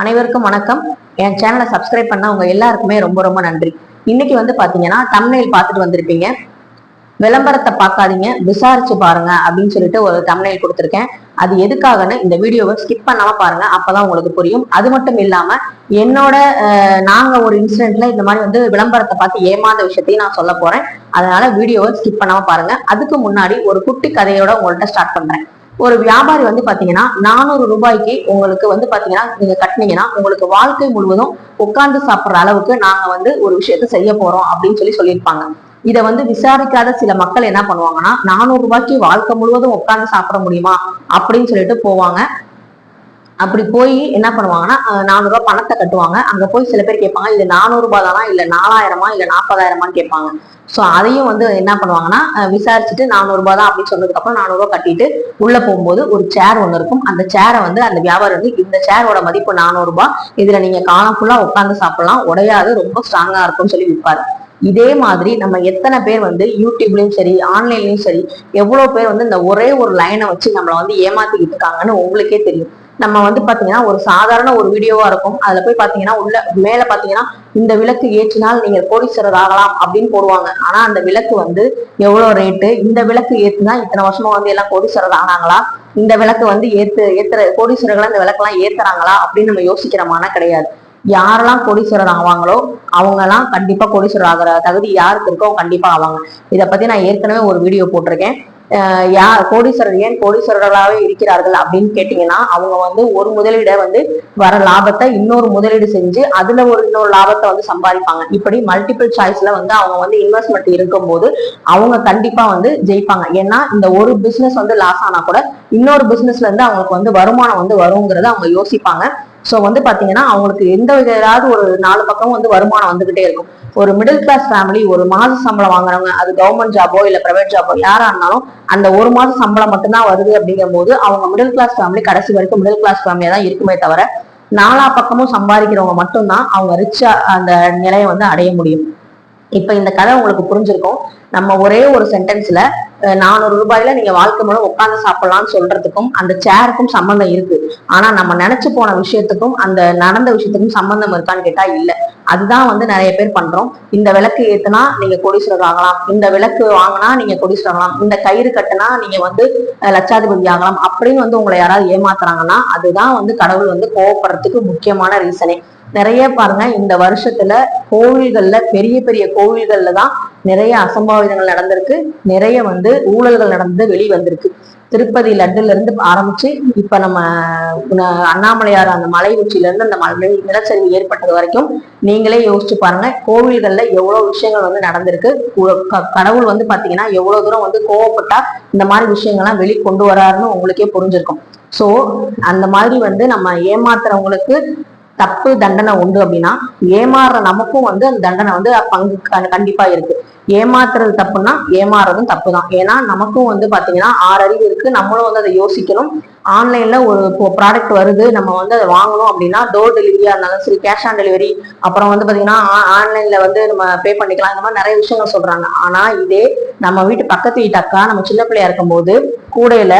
அனைவருக்கும் வணக்கம். என் சேனலை சப்ஸ்கிரைப் பண்ண உங்க எல்லாருக்குமே ரொம்ப ரொம்ப நன்றி. இன்னைக்கு வந்து பாத்தீங்கன்னா தமிழில் பார்த்துட்டு வந்திருப்பீங்க. விளம்பரத்தை பார்க்காதீங்க விசாரிச்சு பாருங்க அப்படின்னு சொல்லிட்டு ஒரு தமிழில் கொடுத்துருக்கேன். அது எதுக்காகன்னு இந்த வீடியோவை ஸ்கிப் பண்ணாம பாருங்க அப்பதான் உங்களுக்கு புரியும். அது மட்டும் இல்லாம என்னோட நாங்க ஒரு இன்சிடென்ட்ல இந்த மாதிரி வந்து விளம்பரத்தை பார்த்து ஏமாந்த விஷயத்தையும் நான் சொல்ல போறேன். அதனால வீடியோவை ஸ்கிப் பண்ணாம பாருங்க. அதுக்கு முன்னாடி ஒரு குட்டி கதையோட உங்கள்ட்ட ஸ்டார்ட் பண்றேன். ஒரு வியாபாரி வந்து பாத்தீங்கன்னா நானூறு ரூபாய்க்கு உங்களுக்கு வந்து பாத்தீங்கன்னா நீங்க கட்டினீங்கன்னா உங்களுக்கு வாழ்க்கை முழுவதும் உட்கார்ந்து சாப்பிடுற அளவுக்கு நாங்க வந்து ஒரு விஷயத்த செய்ய போறோம் அப்படின்னு சொல்லி சொல்லியிருப்பாங்க. இதை வந்து விசாரிக்காத சில மக்கள் என்ன பண்ணுவாங்கன்னா நானூறு ரூபாய்க்கு வாழ்க்கை முழுவதும் உட்கார்ந்து சாப்பிட முடியுமா அப்படின்னு சொல்லிட்டு போவாங்க. அப்படி போய் என்ன பண்ணுவாங்கன்னா நானூறு ரூபாய் பணத்தை கட்டுவாங்க. அங்க போய் சில பேர் கேட்பாங்க இது நானூறு ரூபாய் தானா இல்ல நாலாயிரமா? இல்ல நாற்பதாயிரமான்னு கேட்பாங்க. சோ அதையும் வந்து என்ன பண்ணுவாங்கன்னா விசாரிச்சுட்டு நானூறு ரூபாய் தான் அப்படின்னு சொன்னதுக்கு அப்புறம் நானூறு ரூபாய் கட்டிட்டு உள்ள போகும்போது ஒரு சேர் ஒண்ணு இருக்கும். அந்த சேரை வந்து அந்த வியாபாரம் வந்து இந்த சேரோட மதிப்பு நானூறு ரூபாய் இதுல நீங்க காலம் ஃபுல்லா உட்கார்ந்து சாப்பிடலாம். உடையாது. ரொம்ப ஸ்ட்ராங்கா இருக்கும்னு சொல்லி விற்பாரு இதே மாதிரி நம்ம எத்தனை பேர் வந்து யூடியூப்லயும் சரி ஆன்லைன்லயும் சரி எவ்வளவு பேர் வந்து இந்த ஒரே ஒரு லைனை வச்சு நம்மளை வந்து ஏமாத்திக்கிட்டு இருக்காங்கன்னு உங்களுக்கே தெரியும். நம்ம வந்து பாத்தீங்கன்னா ஒரு சாதாரண ஒரு வீடியோவா இருக்கும். அதுல போய் பாத்தீங்கன்னா உள்ள மேல பாத்தீங்கன்னா இந்த விளக்கு ஏற்றினால் நீங்க கோடீஸ்வரர் ஆகலாம் அப்படின்னு போடுவாங்க. ஆனா அந்த விளக்கு வந்து எவ்வளவு ரேட்டு இந்த விளக்கு ஏத்துனா இத்தனை வருஷமா வந்து எல்லாம் கோடீஸ்வரர் ஆனாங்களா? இந்த விளக்கு வந்து ஏத்து ஏத்துற கோடீஸ்வரர்களை இந்த விளக்கெல்லாம் ஏத்துறாங்களா? அப்படின்னு நம்ம யோசிக்கிறோமான கிடையாது. யாரெல்லாம் கோடீஸ்வரர் ஆவாங்களோ அவங்க எல்லாம் கண்டிப்பா கோடீஸ்வரர் ஆகிற தகுதி யாருக்கு இருக்கோ அவங்க கண்டிப்பா ஆவாங்க. இதை பத்தி நான் ஏற்கனவே ஒரு வீடியோ போட்டிருக்கேன். யா கோடீஸ்வரர் ஏன் கோடீஸ்வரர்களாகவே இருக்கிறார்கள் அப்படின்னு கேட்டீங்கன்னா அவங்க வந்து ஒரு முதலீடை வந்து வர லாபத்தை இன்னொரு முதலீடு செஞ்சு அதுல ஒரு இன்னொரு லாபத்தை வந்து சம்பாதிப்பாங்க. இப்படி மல்டிபிள் சாய்ஸ்ல வந்து அவங்க வந்து இன்வெஸ்ட்மெண்ட் இருக்கும்போது அவங்க கண்டிப்பா வந்து ஜெயிப்பாங்க. ஏன்னா இந்த ஒரு பிசினஸ் வந்து லாஸ் ஆனா கூட இன்னொரு பிசினஸ்ல இருந்து அவங்களுக்கு வந்து வருமானம் வந்து வருங்கிறத அவங்க யோசிப்பாங்க. ஸோ வந்து பார்த்தீங்கன்னா அவங்களுக்கு எந்த வித ஏதாவது ஒரு நாலு பக்கம் வந்து வருமானம் வந்துகிட்டே இருக்கும். ஒரு மிடில் கிளாஸ் ஃபேமிலி ஒரு மாத சம்பளம் வாங்குறவங்க அது கவர்மெண்ட் ஜாபோ இல்லை ப்ரைவேட் ஜாபோ யாராக இருந்தாலும் அந்த ஒரு மாத சம்பளம் மட்டும்தான் வருது அப்படிங்கும் போது அவங்க மிடில் கிளாஸ் ஃபேமிலி கடைசி வரைக்கும் மிடில் கிளாஸ் ஃபேமிலியாக தான் இருக்குமே தவிர நாலா பக்கமும் சம்பாதிக்கிறவங்க மட்டும்தான் அவங்க ரிச்சா அந்த நிலையை வந்து அடைய முடியும். இப்ப இந்த கதை உங்களுக்கு புரிஞ்சிருக்கும். நம்ம ஒரே ஒரு சென்டென்ஸ்ல நானூறு ரூபாயில நீங்க வாழ்க்கை மூலம் உட்காந்து சாப்பிடலாம்னு சொல்றதுக்கும் அந்த சேருக்கும் சம்பந்தம் இருக்கு. ஆனா நம்ம நினைச்சு போன விஷயத்துக்கும் அந்த நடந்த விஷயத்துக்கும் சம்பந்தம் இருக்கான்னு கேட்டா இல்ல. அதுதான் வந்து நிறைய பேர் பண்றோம். இந்த விளக்கு ஏத்துனா நீங்க கொடிசுரர் ஆகலாம். இந்த விளக்கு வாங்கினா நீங்க கொடிசுரர் ஆகலாம். இந்த கயிறு கட்டுனா நீங்க வந்து லட்சாதிபதி ஆகலாம். அப்படின்னு வந்து உங்களை யாராவது ஏமாத்துறாங்கன்னா அதுதான் வந்து கடவுள் வந்து கோவப்படுறதுக்கு முக்கியமான ரீசனே நிறைய பாருங்க இந்த வருஷத்துல கோவில்கள்ல பெரிய பெரிய கோவில்கள்ல தான் நிறைய அசம்பாவிதங்கள் நடந்திருக்கு. நிறைய வந்து ஊழல்கள் நடந்து வெளி வந்திருக்கு திருப்பதி லட்டுல இருந்து ஆரம்பிச்சு இப்ப நம்ம அண்ணாமலையார் அந்த மலை உச்சியில இருந்து அந்த மலை நிலச்சரிவு ஏற்பட்டது வரைக்கும் நீங்களே யோசிச்சு பாருங்க கோவில்கள்ல எவ்வளவு விஷயங்கள் வந்து நடந்திருக்கு. க- கடவுள் வந்து பாத்தீங்கன்னா எவ்வளவு தூரம் வந்து கோவப்பட்டா இந்த மாதிரி விஷயங்கள்லாம் வெளி கொண்டு வராருன்னு உங்களுக்கே புரிஞ்சிருக்கும். சோ அந்த மாதிரி வந்து நம்ம ஏமாத்துறவங்களுக்கு தப்பு தண்டனை உண்டு அப்படின்னா ஏமாறுற நமக்கும் வந்து அந்த தண்டனை வந்து பங்கு கண்டிப்பா இருக்கு. ஏமாத்துறது தப்புன்னா ஏமாறுறதும் தப்பு தான் ஏன்னா நமக்கும் வந்து பாத்தீங்கன்னா ஆறு அறிவு இருக்கு. நம்மளும் வந்து அதை யோசிக்கணும். ஆன்லைன்ல ஒரு ப்ராடக்ட் வருது நம்ம வந்து அதை வாங்கணும் அப்படின்னா டோர் டெலிவரியா இருந்தாலும் சரி கேஷ் ஆன் டெலிவரி அப்புறம் வந்து பாத்தீங்கன்னா ஆன்லைன்ல வந்து நம்ம பே பண்ணிக்கலாம். இந்த மாதிரி நிறைய விஷயங்கள் சொல்றாங்க. ஆனா இதே நம்ம வீட்டு பக்கத்து வீட்டு அக்கா நம்ம சின்ன பிள்ளையா இருக்கும்போது கூடையில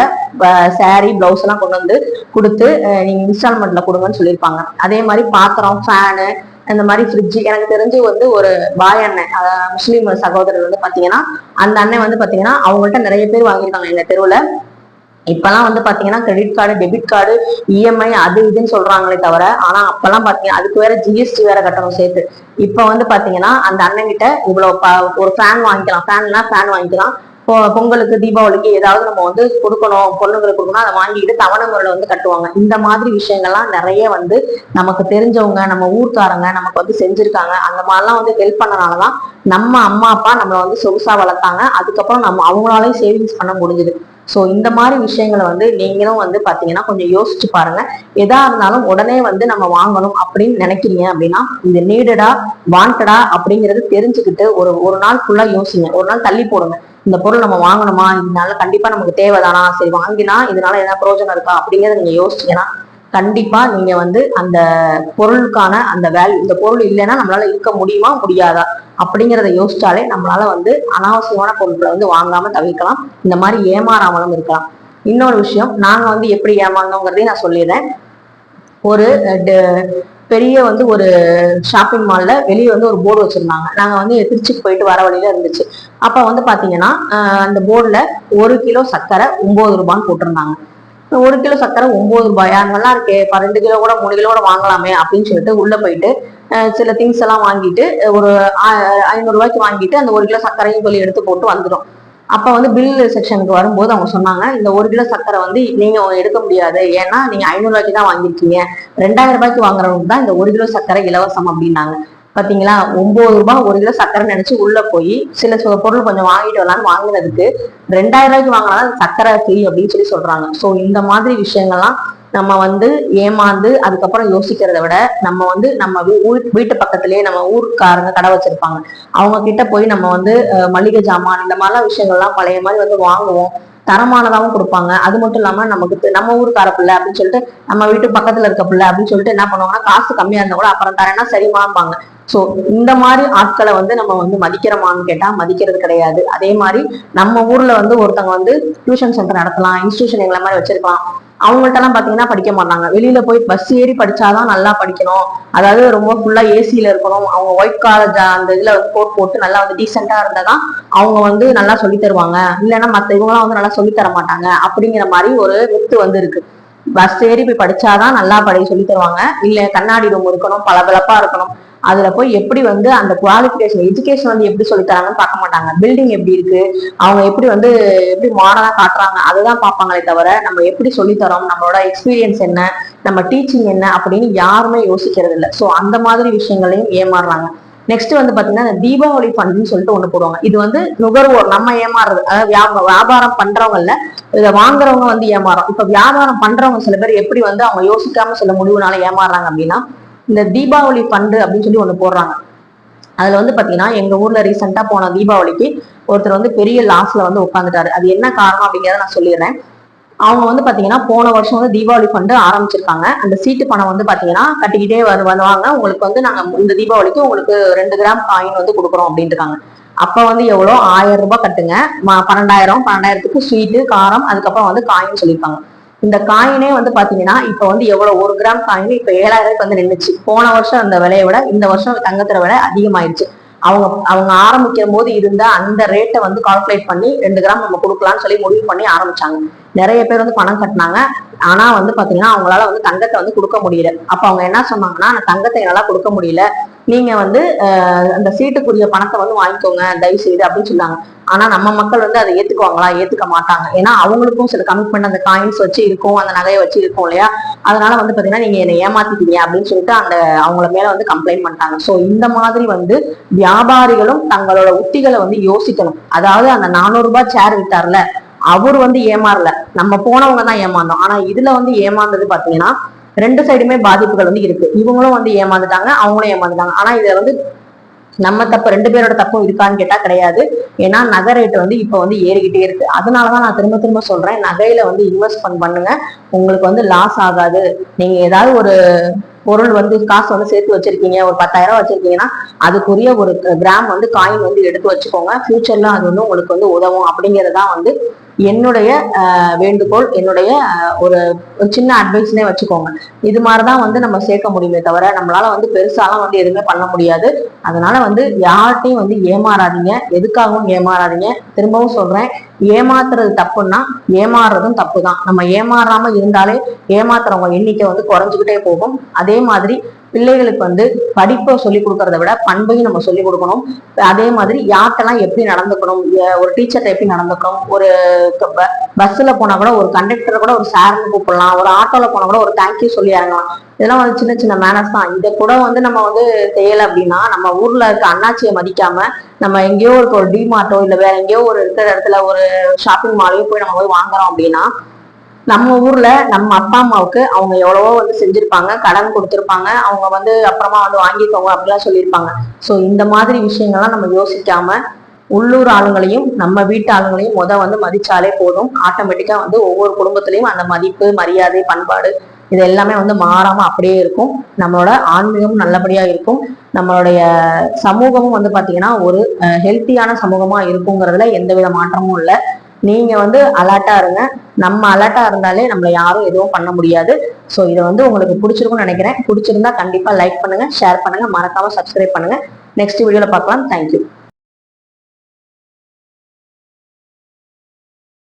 சாரி பிளவுஸ் எல்லாம் கொண்டு வந்து கொடுத்து நீங்கள் நீங்க இன்ஸ்டால்மெண்ட்ல கொடுங்கன்னு சொல்லியிருப்பாங்க. அதே மாதிரி பாத்திரம் ஃபேனு இந்த மாதிரி ஃப்ரிட்ஜ் எனக்கு தெரிஞ்சு வந்து ஒரு பாய் அண்ணன் முஸ்லீம் சகோதரர் வந்து பாத்தீங்கன்னா அந்த அண்ணன் வந்து பாத்தீங்கன்னா அவங்கள்ட்ட நிறைய பேர் வாங்கியிருக்காங்க எங்க தெருவுல. இப்பெல்லாம் வந்து பாத்தீங்கன்னா credit card debit card EMI அது இதுன்னு சொல்றாங்களே தவிர ஆனா அப்பெல்லாம் பாத்தீங்கன்னா அதுக்கு வேற ஜிஎஸ்டி வேற கட்டணும் சேர்த்து. இப்ப வந்து பாத்தீங்கன்னா அந்த அண்ணன் கிட்ட இவ்வளவு ஒரு ஃபேன் வாங்கிக்கலாம். ஃபேன்னா ஃபேன் வாங்கிக்கலாம். பொங்கலுக்கு தீபாவளிக்கு ஏதாவது நம்ம வந்து கொடுக்கணும் பொண்ணுங்களுக்கு கொடுக்கணும் அதை வாங்கிட்டு தவணை முறையில வந்து கட்டுவாங்க. இந்த மாதிரி விஷயங்கள்லாம் நிறைய வந்து நமக்கு தெரிஞ்சவங்க நம்ம ஊர்க்காரங்க நமக்கு வந்து செஞ்சிருக்காங்க. அந்த மாதிரிலாம் வந்து ஹெல்ப் பண்ணனாலதான் நம்ம அம்மா அப்பா நம்மளை வந்து சொகுசா வளர்த்தாங்க. அதுக்கப்புறம் நம்ம அவங்களாலையும் சேவிங்ஸ் பண்ண முடிஞ்சது. ஸோ இந்த மாதிரி விஷயங்களை வந்து நீங்களும் வந்து பார்த்தீங்கன்னா கொஞ்சம் யோசிச்சு பாருங்க. எதா இருந்தாலும் உடனே வந்து நம்ம வாங்கணும் அப்படின்னு நினைக்கிறீங்க அப்படின்னா இது நீடடா வாண்டடா அப்படிங்கிறது தெரிஞ்சுக்கிட்டு ஒரு ஒரு நாள் ஃபுல்லாக யோசிங்க. ஒரு நாள் தள்ளி போடுங்க. இந்த பொருள் நம்ம வாங்கணுமா? இதனால கண்டிப்பா நமக்கு தேவைதானா? சரி வாங்கினா இதனால என்ன பிரயோஜனம் இருக்கா? அப்படிங்கறத நீங்க யோசிச்சீங்கன்னா கண்டிப்பா நீங்க வந்து அந்த பொருளுக்கான அந்த வேல்யூ இந்த பொருள் இல்லைன்னா நம்மளால இருக்க முடியுமா? முடியாதா? அப்படிங்கிறத யோசிச்சாலே நம்மளால வந்து அனாவசியமான பொருட்களை வந்து வாங்காம தவிர்க்கலாம். இந்த மாதிரி ஏமாறாமலும் இருக்கலாம். இன்னொரு விஷயம் நாங்க வந்து எப்படி ஏமாந்தோங்கிறதையும் நான் சொல்லிடுறேன். ஒரு ட- பெரிய வந்து ஒரு ஷாப்பிங் மால்ல வெளியே வந்து ஒரு போர்டு வச்சிருந்தாங்க. நாங்க வந்து திருச்சிக்கு போயிட்டு வர வழியில இருந்துச்சு. அப்ப வந்து பாத்தீங்கன்னா அஹ், அந்த போர்டுல ஒரு கிலோ சர்க்கரை ஒன்பது ரூபான்னு போட்டிருந்தாங்க. ஒரு கிலோ சக்கரை ஒன்பது ரூபாயா. நல்லா இருக்கே. இப்ப ரெண்டு கிலோ கூட மூணு கிலோ கூட வாங்கலாமே அப்படின்னு சொல்லிட்டு உள்ள போயிட்டு சில திங்ஸ் எல்லாம் வாங்கிட்டு ஒரு ஆ- ஐநூறு ரூபாய்க்கு வாங்கிட்டு அந்த ஒரு கிலோ சர்க்கரையும் சொல்லி எடுத்து போட்டு வந்துடும். அப்ப வந்து பில் செக்ஷனுக்கு வரும்போது அவங்க சொன்னாங்க இந்த ஒரு கிலோ சக்கரை வந்து நீங்க எடுக்க முடியாது. ஏன்னா நீங்க ஐநூறு ரூபாய்க்கு தான் வாங்கியிருக்கீங்க. ரெண்டாயிரம் ரூபாய்க்கு வாங்குறவங்க தான் இந்த ஒரு கிலோ சர்க்கரை இலவசம் அப்படின்னாங்க. பாத்தீங்களா? ஒன்பது ரூபாய் ஒரு கிலோ சர்க்கரை நினைச்சு உள்ள போய் சில சில பொருள் கொஞ்சம் வாங்கிட்டு வரலாம்னு வாங்கினதுக்கு ரெண்டாயிரம் ரூபாய்க்கு வாங்கினா சர்க்கரை ஃப்ரீ அப்படின்னு சொல்லி சொல்றாங்க. சோ இந்த மாதிரி விஷயங்கள்லாம் நம்ம வந்து ஏமாந்து அதுக்கப்புறம் யோசிக்கிறத விட நம்ம வந்து நம்ம வீ- ஊர்- வீட்டு பக்கத்துலயே நம்ம ஊருக்காரங்க கடை வச்சிருப்பாங்க. அவங்க கிட்ட போய் நம்ம வந்து மளிகை ஜாமான் இந்த மாதிரிலாம் விஷயங்கள்லாம் பழைய மாதிரி வந்து வாங்குவோம். தரமானதாகவும் கொடுப்பாங்க. அது மட்டும் இல்லாம நமக்கு நம்ம ஊருக்கார பிள்ளை அப்படின்னு சொல்லிட்டு நம்ம வீட்டு பக்கத்துல இருக்க பிள்ளை அப்படின்னு சொல்லிட்டு என்ன பண்ணுவாங்கன்னா காசு கம்மியா இருந்தா கூட அப்புறம் தரேன்னா சரிமாம்பாங்க சோ இந்த மாதிரி ஆட்களை வந்து நம்ம வந்து மதிக்கிறோமான்னு கேட்டா மதிக்கிறது கிடையாது. அதே மாதிரி நம்ம ஊர்ல வந்து ஒருத்தவங்க வந்து டியூஷன் சென்டர் நடத்தலாம் இன்ஸ்டியூஷன் எங்களை மாதிரி வச்சிருக்கலாம். அவங்கள்ட்டலாம் எல்லாம் பாத்தீங்கன்னா படிக்க மாட்டாங்க. வெளியில போய் பஸ் ஏறி படிச்சாதான் நல்லா படிக்கணும். அதாவது ரொம்ப ஃபுல்லா ஏசியில இருக்கணும். அவங்க ஒயிட் காலேஜ் அந்த இதுல வந்து கோட் போட்டு நல்லா வந்து டீசெண்டா இருந்தாதான் அவங்க வந்து நல்லா சொல்லி தருவாங்க. இல்லைன்னா மத்த இவங்கலாம் வந்து நல்லா சொல்லி தர மாட்டாங்க. அப்படிங்கிற மாதிரி ஒரு வித்து வந்து இருக்கு. பஸ் ஏறி போய் படிச்சாதான் நல்லா படி சொல்லி தருவாங்க. இல்ல கண்ணாடி ரூம் இருக்கணும் பளபளப்பா இருக்கணும். அதுல போய் எப்படி வந்து அந்த குவாலிஃபிகேஷன் எஜுகேஷன் வந்து எப்படி சொல்லி தராங்கன்னு பார்க்க மாட்டாங்க. பில்டிங் எப்படி இருக்கு? அவங்க எப்படி வந்து எப்படி மாடலா காட்டுறாங்க? அதுதான் பார்ப்பாங்களே தவிர நம்ம எப்படி சொல்லி தரோம் நம்மளோட எக்ஸ்பீரியன்ஸ் என்ன? நம்ம டீச்சிங் என்ன? அப்படின்னு யாருமே யோசிக்கிறது இல்லை. ஸோ அந்த மாதிரி விஷயங்களையும் ஏமாறுறாங்க. நெக்ஸ்ட் வந்து பாத்தீங்கன்னா இந்த தீபாவளி ஃபண்ட்னு சொல்லிட்டு ஒண்ணு போடுவாங்க. இது வந்து நுகர்வோர் நம்ம ஏமாறுறது. அதாவது வியா- வியாபாரம் பண்றவங்க இல்ல இதை வாங்குறவங்க வந்து ஏமாறும் இப்ப வியாபாரம் பண்றவங்க சில பேர் எப்படி வந்து அவங்க யோசிக்காம சில முடிவுனால ஏமாறுறாங்க அப்படின்னா இந்த தீபாவளி ஃபண்டு அப்படின்னு சொல்லி ஒன்று போடுறாங்க. அதுல வந்து பாத்தீங்கன்னா எங்க ஊர்ல ரீசெண்டா போன தீபாவளிக்கு ஒருத்தர் வந்து பெரிய லாஸ்ல வந்து உட்காந்துட்டாரு அது என்ன காரணம் அப்படிங்கறத நான் சொல்லிடுறேன். அவங்க வந்து பாத்தீங்கன்னா போன வருஷம் வந்து தீபாவளி ஃபண்டு ஆரம்பிச்சிருக்காங்க. அந்த சீட்டு பணம் வந்து பாத்தீங்கன்னா கட்டிக்கிட்டே வரு வருவாங்க. உங்களுக்கு வந்து நாங்க இந்த தீபாவளிக்கு உங்களுக்கு ரெண்டு கிராம் காயின் வந்து கொடுக்குறோம் அப்படின்ட்டு இருக்காங்க அப்ப வந்து எவ்வளோ? ஆயிரம் ரூபாய் கட்டுங்க. பன்னெண்டாயிரம் பன்னெண்டாயிரத்துக்கு ஸ்வீட்டு காரம் அதுக்கப்புறம் வந்து காயின் சொல்லியிருக்காங்க இந்த காயினே வந்து பாத்தீங்கன்னா இப்ப வந்து எவ்வளவு ஒரு கிராம் காயின் இப்ப ஏழாயிரம் வந்து நின்றுச்சு போன வருஷம் அந்த விலையை விட இந்த வருஷம் தங்கத்துல விலை அதிகமாயிருச்சு. அவங்க அவங்க ஆரம்பிக்கும் போது இருந்த அந்த ரேட்டை வந்து கால்குலேட் பண்ணி ரெண்டு கிராம் நம்ம கொடுக்கலாம்னு சொல்லி முடிவு பண்ணி ஆரம்பிச்சாங்க. நிறைய பேர் வந்து பணம் கட்டினாங்க. ஆனா வந்து பாத்தீங்கன்னா அவங்களால வந்து தங்கத்தை வந்து கொடுக்க முடியல. அப்ப அவங்க என்ன சொன்னாங்கன்னா தங்கத்தை என்னால கொடுக்க முடியல. நீங்க வந்து அந்த சீட்டுக்குரிய பணத்தை வந்து வாங்கிக்கோங்க தயவு செய்து அப்படின்னு சொன்னாங்க. ஆனா நம்ம மக்கள் வந்து அதை ஏத்துக்குவாங்களா? ஏத்துக்க மாட்டாங்க. ஏன்னா அவங்களுக்கும் சில கமிட்மெண்ட் அந்த காயின்ஸ் வச்சு இருக்கும் அந்த நகையை வச்சு இருக்கும் இல்லையா? அதனால வந்து பாத்தீங்கன்னா நீங்க என்னை ஏமாத்திட்டீங்க அப்படின்னு சொல்லிட்டு அந்த அவங்கள மேல வந்து கம்ப்ளைண்ட் பண்ணிட்டாங்க. சோ இந்த மாதிரி வந்து வியாபாரிகளும் தங்களோட உத்திகளை வந்து யோசிக்கணும். அதாவது அந்த நானூறு ரூபாய் சேர் விட்டார்ல அவர் வந்து ஏமாறல. நம்ம போனவங்க தான் ஏமாந்தோம். ஆனா இதுல வந்து ஏமாந்தது பாத்தீங்கன்னா ரெண்டு சைடுமே பாதிப்புகள் வந்து இருக்கு. இவங்களும் வந்து ஏமாந்துட்டாங்க அவங்களும் ஏமாந்துட்டாங்க. ஆனா இதுல வந்து நம்ம தப்பு ரெண்டு பேரோட தப்பும் இருக்கான்னு கேட்டா கிடையாது. ஏன்னா நகை ரேட்டு வந்து இப்ப வந்து ஏறிக்கிட்டே இருக்கு. அதனாலதான் நான் திரும்ப திரும்ப சொல்றேன் நகையில வந்து இன்வெஸ்ட்மெண்ட் பண்ணுங்க. உங்களுக்கு வந்து லாஸ் ஆகாது. நீங்க ஏதாவது ஒரு பொருள் வந்து காசு வந்து சேர்த்து வச்சிருக்கீங்க ஒரு பத்தாயிரம் வச்சிருக்கீங்கன்னா அதுக்குரிய ஒரு கிராம் வந்து காயின் வந்து எடுத்து வச்சுக்கோங்க. ஃபியூச்சர்ல அது வந்து உங்களுக்கு வந்து உதவும் அப்படிங்கறதான் வந்து என்னுடைய வேண்டுகோள் என்னுடைய ஒரு சின்ன அட்வைஸ்னே வச்சுக்கோங்க. இது மாதிரிதான் வந்து நம்ம சேர்க்க முடியுமே தவிர நம்மளால வந்து பெருசாலாம் வந்து எதுவுமே பண்ண முடியாது. அதனால வந்து யார்கிட்டையும் வந்து ஏமாறாதீங்க. எதுக்காகவும் ஏமாறாதீங்க. திரும்பவும் சொல்றேன். ஏமாத்துறது தப்புன்னா ஏமாறுறதும் தப்பு தான் நம்ம ஏமாறாம இருந்தாலே ஏமாத்துறவங்க எண்ணிக்கை வந்து குறைஞ்சுக்கிட்டே போகும். அதே மாதிரி பிள்ளைகளுக்கு வந்து படிப்பை சொல்லி கொடுக்கறத விட பண்பையும் நம்ம சொல்லி கொடுக்கணும். அதே மாதிரி யார்கிட்டலாம் எப்படி நடந்துக்கணும்? ஒரு டீச்சர்கிட்ட எப்படி நடந்துக்கணும்? ஒரு பஸ்ஸில் போனால் கூட ஒரு கண்டக்டரை கூட ஒரு சார்னு கூப்பிடலாம். ஒரு ஆட்டோவில் போனால் கூட ஒரு தேங்க்யூ சொல்லி இறங்கலாம். இதெல்லாம் வந்து சின்ன சின்ன மேனர்ஸ் தான். இதை கூட வந்து நம்ம வந்து செய்யலை அப்படின்னா நம்ம ஊரில் இருக்க அண்ணாச்சியை மதிக்காம நம்ம எங்கேயோ இருக்க ஒரு டிமார்ட்டோ இல்லை வேற எங்கேயோ ஒரு இருக்கிற இடத்துல ஒரு ஷாப்பிங் மாலையோ போய் நம்ம போய் வாங்குறோம் அப்படின்னா நம்ம ஊர்ல நம்ம அப்பா அம்மாவுக்கு அவங்க எவ்வளவோ வந்து செஞ்சிருப்பாங்க கடன் கொடுத்துருப்பாங்க அவங்க வந்து அப்புறமா வந்து வாங்கிக்கோங்க அப்படிலாம் சொல்லியிருப்பாங்க. ஸோ இந்த மாதிரி விஷயங்கள்லாம் நம்ம யோசிக்காம உள்ளூர் ஆளுங்களையும் நம்ம வீட்டு ஆளுங்களையும் முத வந்து மதிச்சாலே போதும். ஆட்டோமேட்டிக்கா வந்து ஒவ்வொரு குடும்பத்திலையும் அந்த மதிப்பு மரியாதை பண்பாடு இது எல்லாமே வந்து மாறாம அப்படியே இருக்கும். நம்மளோட ஆன்மீகமும் நல்லபடியா இருக்கும். நம்மளுடைய சமூகமும் வந்து பாத்தீங்கன்னா ஒரு ஹெல்த்தியான சமூகமா இருக்குங்கிறதுல எந்தவித மாற்றமும் இல்லை. நீங்க வந்து அலர்ட்டா இருங்க. நம்ம அலர்ட்டா இருந்தாலே நம்மள யாரும் எதுவும் பண்ண முடியாது. ஸோ இதை வந்து உங்களுக்கு பிடிச்சிருக்கும்னு நினைக்கிறேன். பிடிச்சிருந்தா கண்டிப்பா லைக் பண்ணுங்க ஷேர் பண்ணுங்க. மறக்காம சப்ஸ்கிரைப் பண்ணுங்க. நெக்ஸ்ட் வீடியோல பார்க்கலாம். தேங்க்யூ